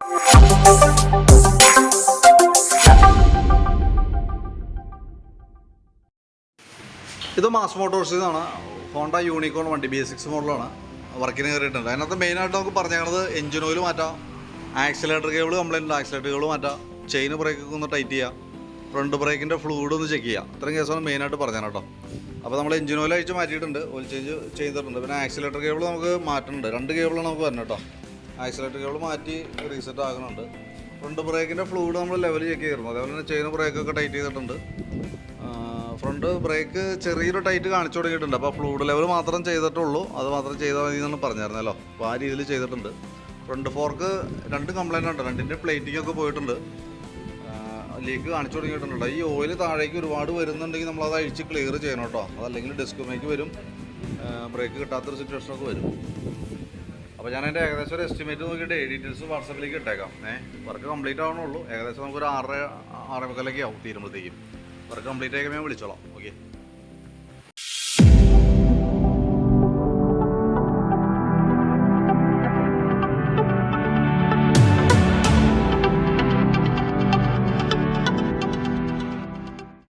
ഇത് മാസ് മോട്ടോഴ്സിൽ നിന്നാണ് ഹോണ്ട യൂണിക്കോൺ വണ്ടി ബി എസ് സിക്സ് മോഡലാണ്. വർക്കിന് കയറിയിട്ടുണ്ട്. അതിനകത്ത് മെയിനായിട്ട് നമുക്ക് പറഞ്ഞേക്കണത് എഞ്ചിൻ ഓയിൽ മാറ്റാം. Accelerator cable complaint accelerator cable മാറ്റാം. ചെയിൻ ബ്രേക്ക് ഒന്ന് ടൈറ്റ് ചെയ്യാം. ഫ്രണ്ട് ബ്രേക്കിന്റെ ഫ്ലൂയിഡ് ഒന്ന് ചെക്ക് ചെയ്യുക ഇത്രയും കേസാണ് മെയിനായിട്ട് പറഞ്ഞത് കേട്ടോ. അപ്പോൾ നമ്മൾ എഞ്ചിൻ ഓയിൽ അയച്ച് മാറ്റിയിട്ടുണ്ട്. ഓയിൽ ചേഞ്ച് ചെയ്തിട്ടുണ്ട്. പിന്നെ ആക്സിലേറ്റർ കേബിൾ നമുക്ക് മാറ്റുന്നുണ്ട് രണ്ട് കേബിളാണ് നമുക്ക് വരണം കേട്ടോ. ആക്സിലേറ്റർ കേബിൾ മാറ്റി റീസെറ്റ് ആകുന്നുണ്ട്. ഫ്രണ്ട് ബ്രേക്കിന്റെ ഫ്ലൂഡ് നമ്മൾ ലെവൽ ചെക്ക് ചെയ്തിരുന്നു. അതേപോലെ തന്നെ ചെയിൻ ബ്രേക്കൊക്കെ ടൈറ്റ് ചെയ്തിട്ടുണ്ട്. ഫ്രണ്ട് ബ്രേക്ക് ചെറിയൊരു ടൈറ്റ് കാണിച്ചു തുടങ്ങിയിട്ടുണ്ട്. അപ്പോൾ ഫ്ലൂഡ് ലെവൽ മാത്രം ചെയ്തിട്ടുള്ളൂ. അത് മാത്രം ചെയ്താൽ മതി എന്നാണ് പറഞ്ഞായിരുന്നല്ലോ. അപ്പോൾ ആ രീതിയിൽ ചെയ്തിട്ടുണ്ട്. ഫ്രണ്ട് ഫോർക്ക് രണ്ട് കംപ്ലൈന്റ് ഉണ്ട്. രണ്ടിന്റെ പ്ലേറ്റിങ്ങൊക്കെ പോയിട്ടുണ്ട്. ലീക്ക് കാണിച്ചു തുടങ്ങിയിട്ടുണ്ട്. ഈ ഓയിൽ താഴേക്ക് ഒരുപാട് വരുന്നുണ്ടെങ്കിൽ നമ്മൾ അത് അഴിച്ച് ക്ലിയർ ചെയ്യണം കേട്ടോ. അതല്ലെങ്കിൽ ഡിസ്കുമേക്ക് വരും. ബ്രേക്ക് കിട്ടാത്തൊരു സിറ്റുവേഷനൊക്കെ വരും. അപ്പോൾ ഞാൻ എന്റെ ഏകദേശം ഒരു എസ്റ്റിമേറ്റ് നോക്കിയിട്ട് ഡീറ്റെയിൽസ് വാട്സപ്പിലേക്ക് ഇട്ടേക്കാം. ഏഹ് വർക്ക് കംപ്ലീറ്റ് ആവണുള്ളൂ. ഏകദേശം നമുക്കൊരു ആറര ആറേ മുക്കാലൊക്കെ ആവും തീരുമ്പോഴത്തേക്കും. വർക്ക് കംപ്ലീറ്റ് ആയി ഞാൻ വിളിച്ചോളാം. ഓക്കെ